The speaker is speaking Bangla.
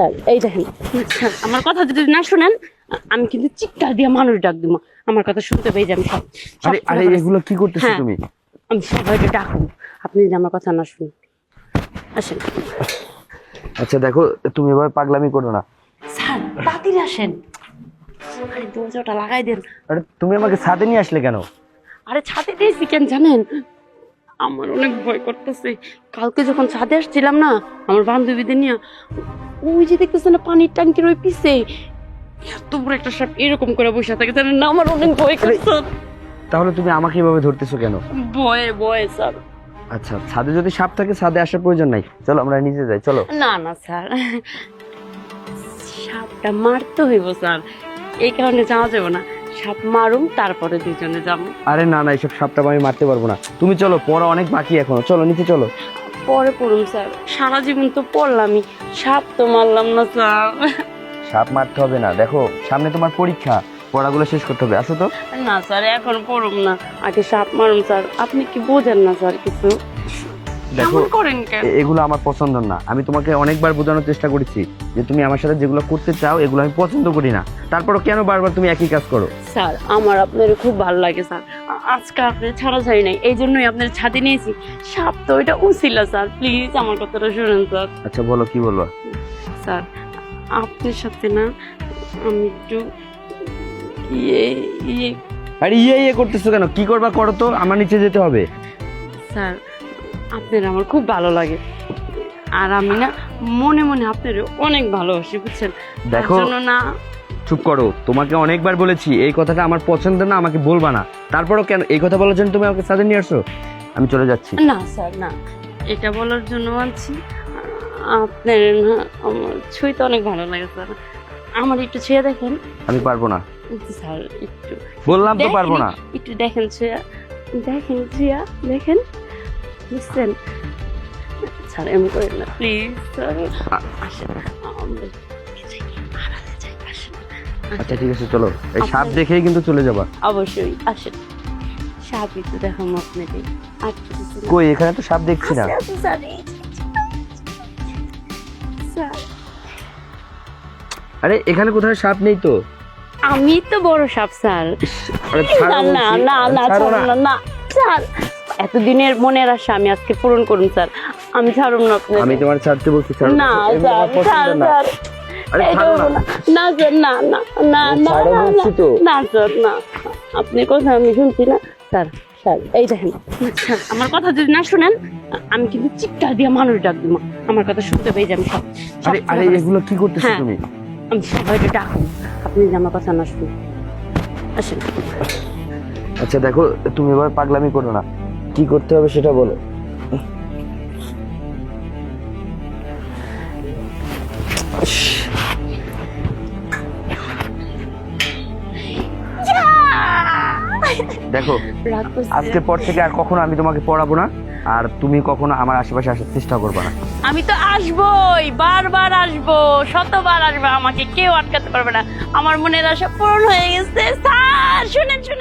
স্যার এই দেখেন। আমার কথা যদি না শুনেন আমি কিন্তু চিৎকার দিয়ে মানুষ ডাক দিব। আমার কথা শুনতে পেয়ে যাবেন সব। সব আরে আরে এগুলো কি করতেছো হ্যাঁ। তুমি? আমি সবাইকে ডাকবো আপনি যদি আমার কথা না শুনেন। আসেন। আচ্ছা দেখো তুমি এভাবে পাগলামি করো না। স্যার তাড়াতাড়ি আসেন। আরে দরজাটা লাগাই দেন। আরে তুমি আমাকে ছাদে নিয়ে আসলে কেন? আরে ছাদে দিয়েছি কেন জানেন? আমার অনেক ভয় করতেছে। কালকে যখন ছাদে আসছিলাম না আমার বান্ধবীদের নিয়ে ওই যে দেখতেছে না পানির ট্যাঙ্কির ওই পিছে এত বড় একটা সাপ এরকম করে বসে থাকে জানেন না? আমার অনেক ভয় করছে। তাহলে তুমি আমাকে এভাবে ধরতেছো কেন? ভয়ে ভয়ে স্যার। আচ্ছা ছাদে যদি সাপ থাকে ছাদে আসার প্রয়োজন নাই। চলো আমরা নিচে যাই চলো। না না স্যার। সাপটা মারতে হইব স্যার। এই কারণে যাওয়া যাবে না। সাপ মারুম তারপরে দুজনে যাব। আরে না না এইসব সাপটা আমি মারতে পারব না। তুমি চলো পড়া অনেক বাকি এখনও। চলো নিচে চলো। পরে পড়ুন স্যার। সারা জীবন তো পড়লামই। সাপ তো মারলাম না স্যার। সাপ মারতে হবে না। দেখো সামনে তোমার পরীক্ষা। পড়াগুলো শেষ করতে হবে। আসো তো। না স্যার এখন পড়ুম না। আগে সাপ মারুম স্যার। আপনি কি বোঝেন না স্যার কিছু? দেখো করেন কেন? এগুলো আমার পছন্দ না। আমি তোমাকে অনেকবার বোঝানোর চেষ্টা করেছি যে তুমি আমার সাথে যেগুলো করতে চাও এগুলো আমি পছন্দ করি না। তারপরও কেন বারবার তুমি একই কাজ করো? স্যার আমার আপনার খুব ভালো লাগে স্যার। আজকে আপনার ছাড়া ছাড়ি নাই এই জন্যই আপনার ছাদে নিয়েছি। সাপ তো ওইটা উছিল স্যার। প্লিজ আমার কথাটা শুনেন স্যার। আচ্ছা বলো কি বলব? স্যার আপনার সাথে না আমি একটু ইয়ে ইয়ে আরে ইয়ে ইয়ে করতেছো কেন? কি করবা করো তো? আমার নিচে যেতে হবে। স্যার আপনার আমার খুব ভালো লাগে। আর আমি না মনে মনে আপনার অনেক ভালোবাসি বুঝছেন? দেখো না চুপ করো তোমাকে অনেকবার বলেছি এই কথাটা আমার পছন্দ না আমাকে বলবা না। তারপরও কেন এই কথা বলার জন্য তুমি আমাকে সাথে নিয়ে আসছো? আমি চলে যাচ্ছি। না স্যার না। এটা বলার জন্য আনছি আপনার না আমার ছুঁইতে অনেক ভালো লাগে স্যার। আমার একটু ছুঁয়ে দেখেন। আমি পারব না। স্যার একটু বললাম তো পারব না। একটু দেখেন ছুঁয়া। দেখেন ছুঁয়া দেখেন। বুঝছেন স্যার এমন করেন না। প্লিজ স্যার আসেন। আচ্ছা ঠিক আছে চলো। এই সাপ দেখেই কিন্তু চলে যাবা। অবশ্যই আসেন সাপই তো দেখাম আপনাকে আর কিছু। কই এখানে তো সাপ দেখছি না। আরে এখানে কোথাও সাপ নেই তো? আমি তো বড় সাপ স্যার। আরে না ছাড়ো না। না না। না না স্যার। এতদিনের মনের আশা আমি আজকে পূরণ করুন স্যার। আমি ছাড়ুন না আপনাকে আমি তোমার ছাড়তে বলছি ছাড়ো না স্যার আমার স্যার আরে ছাড়ো না। না। না স্যার না না না না ছাড়ো না, স্যার না। আপনি কথা আমি শুনছি না। স্যার স্যার এই দেখেন। আমার কথা যদি না শুনেন আমি কিন্তু চিৎকার দিয়ে মানুষ ডাক দিব। আমার কথা শুনতে পেয়ে যাবেন সব। আরে আরে এগুলো কি করতেছো হ্যাঁ। তুমি? আমি সবাইকে ডাকবো। আপনি যদি আমার কথা না শুনেন। আসেন। আচ্ছা দেখো তুমি এবার পাগলামি করো না। কি করতে হবে সেটা বলো। দেখো আজকের পর থেকে আর কখনো আমি তোমাকে পড়াবো না আর তুমি কখনো আমার আশেপাশে আসার চেষ্টা করবে না। আমি তো আসবোই বারবার আসব শতবার আসব আমাকে কেউ আটকাতে পারবে না। আমার মনের আশা পূরণ হয়ে গেছে। স্যার শুনেন শুনেন।